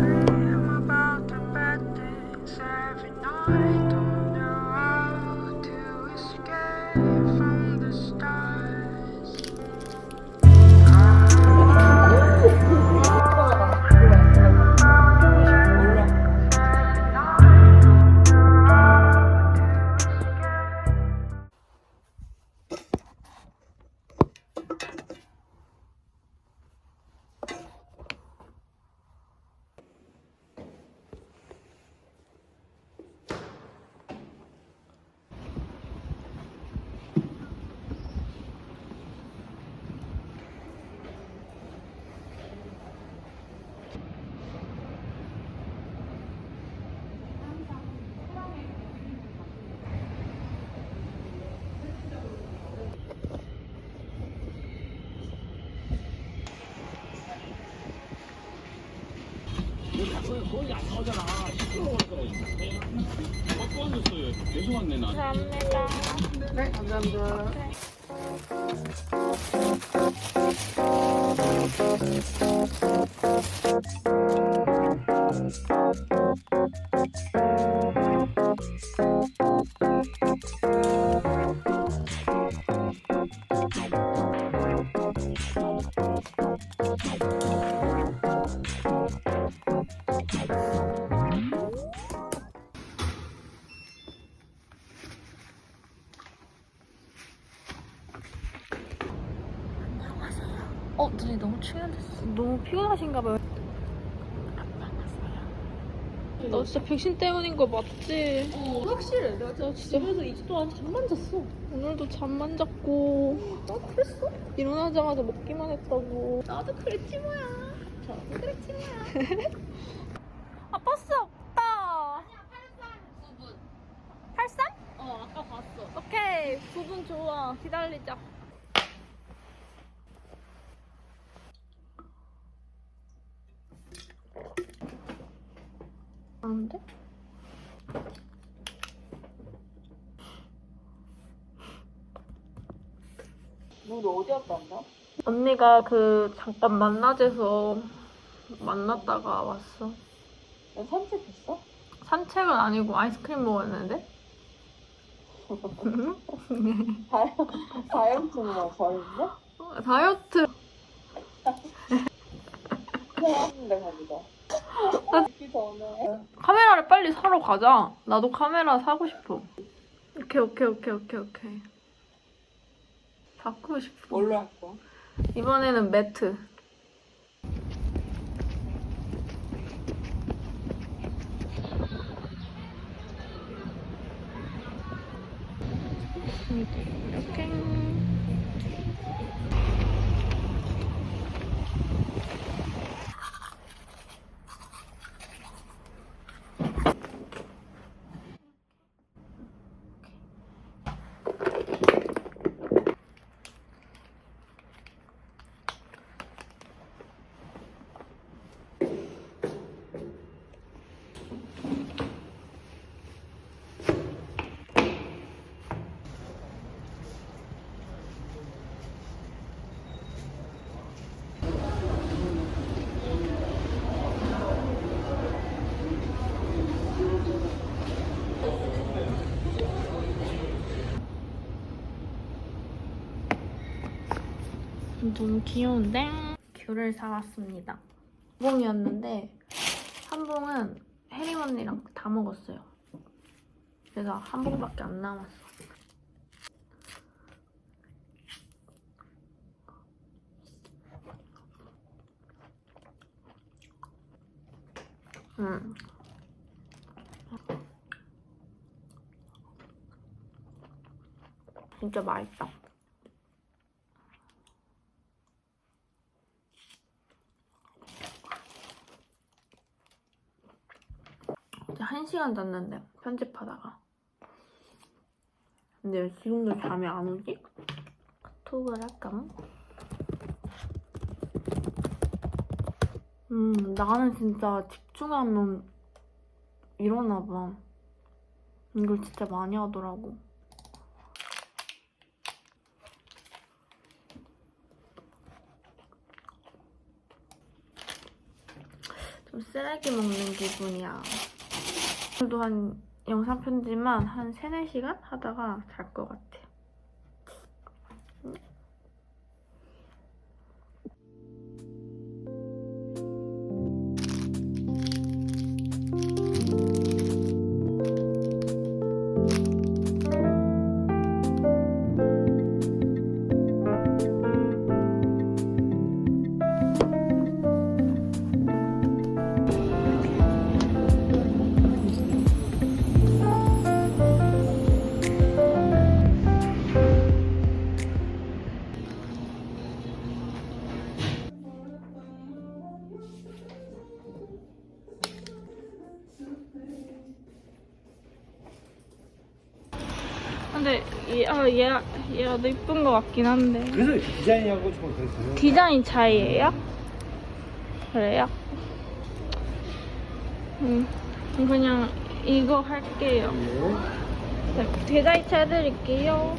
you 안 나오잖아. 시끄러워서. 꽉 앉았어요. 계속 왔네, 나. 감사합니다. 네, 감사합니다. 어, 눈이 너무 충혈됐어. 너무 피곤하신가 봐요. 너 진짜 백신 때문인 거 맞지? 어, 확실해. 내가 나 진짜 집에서 2주 동안 잠만 잤어. 오늘도 잠만 잤고 나도 그랬어. 일어나자마자 먹기만 했다고. 나도 그랬지 뭐야. 저도 그랬지 뭐야. 아 버스 없다. 팔산? 어, 아까 봤어. 오케이 부분 좋아. 기다리자. 안 돼? 너 어디 갔다 왔나? 언니가 그 잠깐 만나재서 만났다가 왔어. 너 산책했어? 산책은 아니고 아이스크림 먹었는데? 다이어, 다이어트는 버렸네? 어, 다이어트 했는데 거기다. 카메라를 빨리 사러 가자. 나도 카메라 사고 싶어. 오케이 오케이 오케이 오케이 오케이. 바꾸고 싶어. 뭘로 할 거야? 이번에는 매트. 너무 귀여운데? 귤을 사왔습니다. 한 봉이었는데 한 봉은 혜림 언니랑 다 먹었어요. 그래서 한 봉밖에 안 남았어. 음. 진짜 맛있다. 이제 한 시간 잤는데 편집하다가 근데 왜 지금도 잠이 안 오지? 카톡을 할까? 음 나는 진짜 집중하면 일어나 봐 이걸 진짜 많이 하더라고 좀좀 쓰레기 먹는 기분이야. 오늘도 한 영상 편집만 한 3, 4시간 하다가 잘 것 같아. 얘, 아, 얘가, 얘가 더 이쁜 것 같긴 한데. 그래서 디자인하고 좀 그랬어요. 디자인 차이예요? 그래요? 음, 그냥 이거 할게요. 네, 디자인 차 해드릴게요.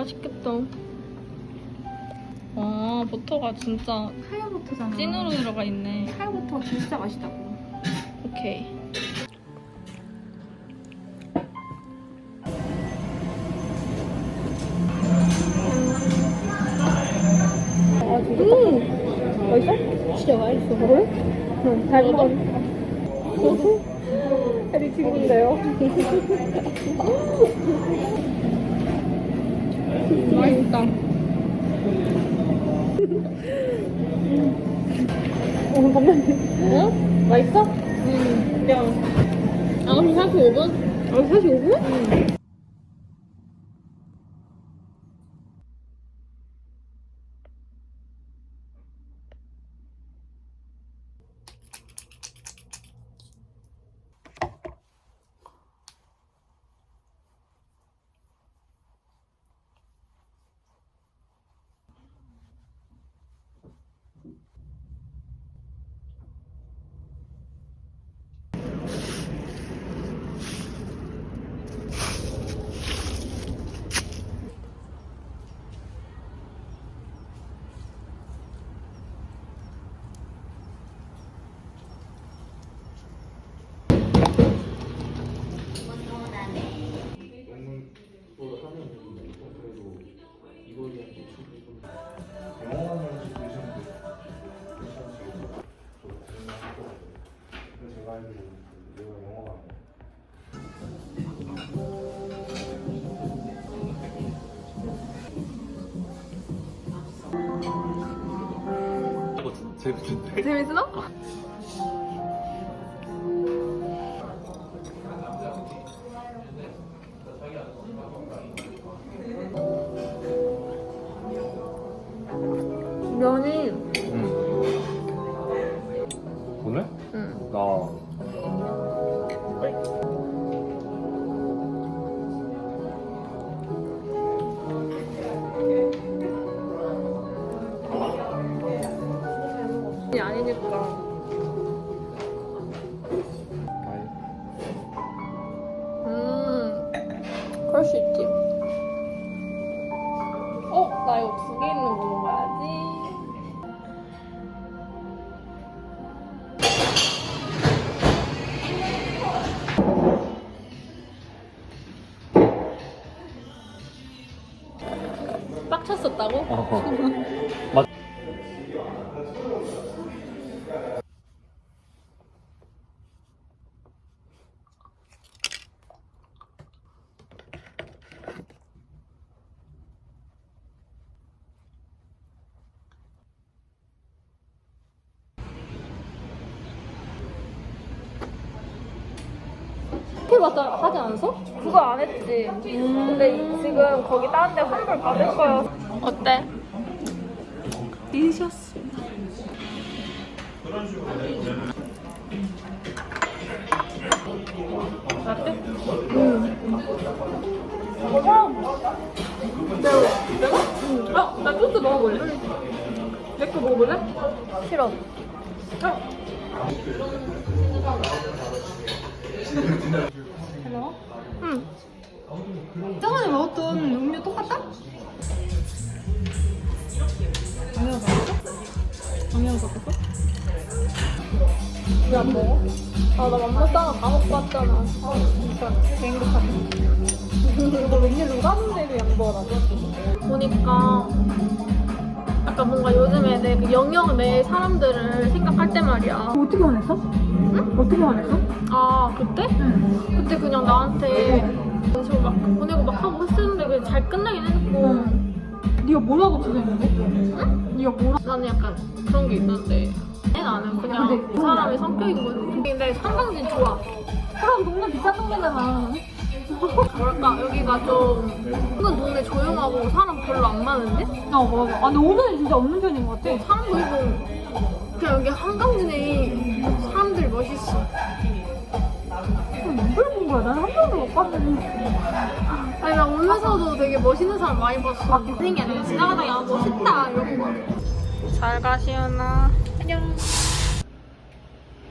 맛있겠다. 아, 버터가 진짜 하얀버터잖아. 찐으로 들어가 있네. 하얀버터 진짜 맛있다고. 오케이. 음! 맛있어? 진짜 맛있어. 그래? 응, 잘 먹어. 애리 친구인데요? 맛있다. 어, 잠깐만요. 어? 맛있어? 응. 야. 아, 그럼 45분? 아, 45분? 응. 재밌는데? 재밌어? 면이 응. 오늘? 응. 나. 빡쳤었다고? 어. 맞. 해 왔다 하지 않았어? 그거 안 했지. 근데 지금 거기 다른 데 환불 받을 거야. 어때? 리셔스. 어때? 응. 내가? 내가? 응. 어, 나 토스트 먹어볼래? 먹어볼래? 싫어. 해먹어? 응. 저번 바꿨어? 방향 바꿨어? 왜안 먹어? 아, 나 맘먹다가 다 먹고 왔잖아. 아, 진짜. 개 행복하네. 이거 웬일 누가 문제로 양보하라고? 보니까 약간 뭔가 요즘에 내그 영역 내 사람들을 생각할 때 말이야. 어떻게 화냈어? 응? 어떻게 화냈어? 아, 그때? 그때 그냥 나한테 식으로 막 보내고 막 하고 했었는데 그게 잘 끝나긴 했고 네가 뭐라고 주장했는데? 응? 네가 뭐라? 나는 약간 그런 게 있는데 나는 그냥 근데 그 사람의 성격인 거지. 근데 상강진 좋아. 그럼 동네 비싼 동네잖아. 뭐랄까 여기가 좀 은근 동네 조용하고 사람 별로 안 많은데? 어 맞아. 아 근데 오늘은 진짜 없는 편인 것 같아. 사람 보이고 그냥 여기 한강진에 사람들이 멋있어. 누굴 본 거야? 나는 한 번도 못 봤는데. 아니 나 오면서도 되게 멋있는 사람 많이 봤어. 그런 게 아니라 지나가다가 야 멋있다 이러고 막. 잘 가시오나. 안녕.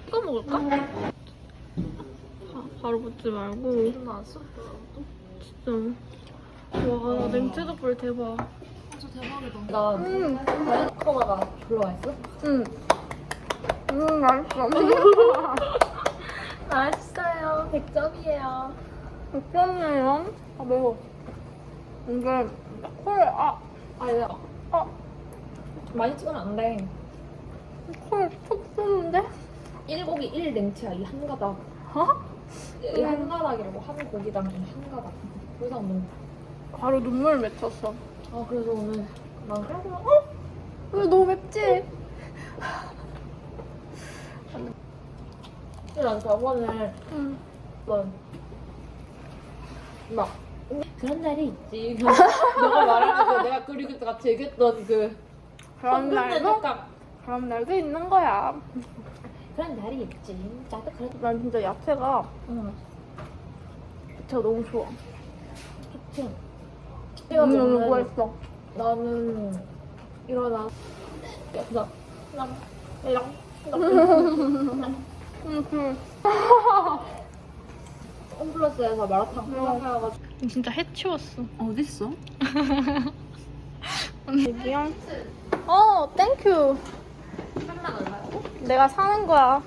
이거 먹을까? 바, 바로 붙지 말고. 나왔어? 진짜. 와 냉채덮불 대박. 나 음, 코코마가 별로 맛있어? 음. 음 맛있어. 맛있어요. 100점이에요. 웃겼네요. 아 매워. 이게 콜, 아, 아니야. 아, 많이 찍으면 안 돼. 콜툭 쏘는데? 1고기 1냉채야. 이 한 가닥. 어? 이 한 가닥이라고 한 고기당 한 가닥. 그 이상 너무. 바로 눈물 맺혔어. 아 그래서 오늘 난 그래 그냥 어? 이거 너무 맵지? 근데 난 저번에 응. 한번 막 그런 날이 있지. 너가 말하면서 내가 그리고 같이 얘기했던 그 그런 날도? 그런 날도 있는 거야. 그런 날이 있지. 나도 그래. 난 진짜 야채가 응. 야채가 너무 좋아. 좋지. 오늘 오늘 뭐 했어? 나는 일어나. 그래서 난 이랑 응, 응. 홈플러스에서 마라탕 생각해가지고 진짜 해치웠어. 어딨어? 여기요? 어, 땡큐. 내가 사는 거야.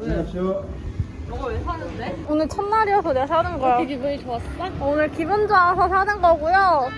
안녕하세요. 오늘 첫날이어서 내가 사는 거야. 기분이 좋았어? 오늘 기분 좋아서 사는 거고요.